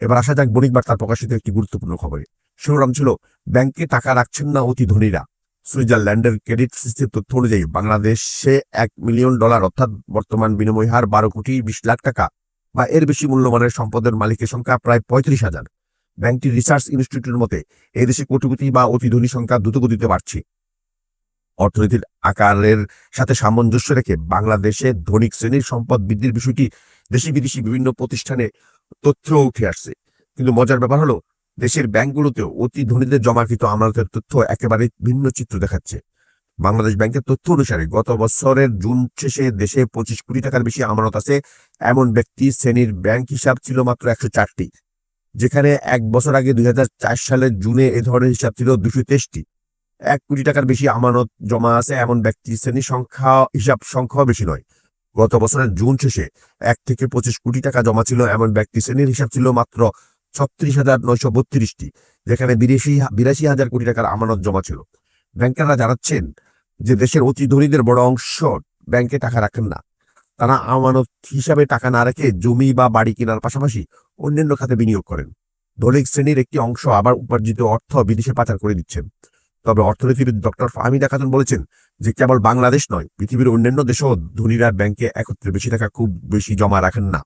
এবার আসা যাক বণিক বার্তার প্রকাশিত একটি গুরুত্বপূর্ণ খবরে। শিরোনাম ছিল, ব্যাংকে টাকা রাখছেন না অতি ধনীরা। সুইজারল্যান্ডের ক্রেডিট সিস্টেম তথ্য অনুযায়ী বাংলাদেশে এক মিলিয়ন ডলার, অর্থাৎ বর্তমান বিনিময় হার বারো কোটি বিশ লাখ টাকা, বা এর বেশি মূল্যমানের সম্পদের মালিকের সংখ্যা প্রায় পঁয়ত্রিশ হাজার। ব্যাংকটির রিসার্চ ইনস্টিটিউটের মতে এদেশে কোটিপতি বা অতি ধনী সংখ্যা দ্রুতগতিতে বাড়ছে। অর্থনীতির আকারের সাথে সামঞ্জস্য রেখে বাংলাদেশে ধনিক শ্রেণির সম্পদ বৃদ্ধির বিষয়টি দেশি বিদেশি বিভিন্ন প্রতিষ্ঠানে তথ্য উঠে আসছে। কিন্তু মজার ব্যাপার হলো, দেশের ব্যাংকগুলোতেও অতি ধনীদের জমাকৃত আমানতের তথ্য একেবারে ভিন্ন চিত্র দেখাচ্ছে। বাংলাদেশ ব্যাংকের তথ্য অনুসারে গত বছরের জুন শেষে দেশে পঁচিশ কোটি টাকার বেশি আমানত আছে। এমন ব্যক্তি শ্রেণির ব্যাংক হিসাব ছিল মাত্র একশো চারটি, যেখানে এক বছর আগে দুই হাজার চার সালের জুনে এ ধরনের হিসাব ছিল দুশো তেইশটি। এক কোটি টাকার বেশি আমানত জমা আছে এমন ব্যক্তি শ্রেণির সংখ্যা হিসাব সংখ্যাও বেশি নয়। গত বছরের জুন শেষে এক থেকে পঁচিশ কোটি টাকা জমা ছিল। এমন ব্যক্তি শ্রেণির হিসাব ছিল মাত্র ছত্রিশ হাজার নয়শো বত্রিশটি, যেখানে বিরাশি বিরাশি হাজার কোটি টাকার আমানত জমা ছিল। ব্যাংকাররা জানাচ্ছেন যে দেশের অতি ধনীদের বড় অংশ ব্যাংকে টাকা রাখেন না। তারা আমানত হিসাবে টাকা না রেখে জমি বা বাড়ি কেনার পাশাপাশি অন্যান্য খাতে বিনিয়োগ করেন। ধনিক শ্রেণির একটি অংশ আবার উপার্জিত অর্থ বিদেশে পাচার করে দিচ্ছেন। তবে অর্থনীতিবিদ ডক্টর ফাহমি খাতুন বলেছেন যে কেবল বাংলাদেশ নয়, পৃথিবীর অন্যান্য দেশেও ধনীরা ব্যাংকে একত্রে বেশি টাকা খুব বেশি জমা রাখেন না।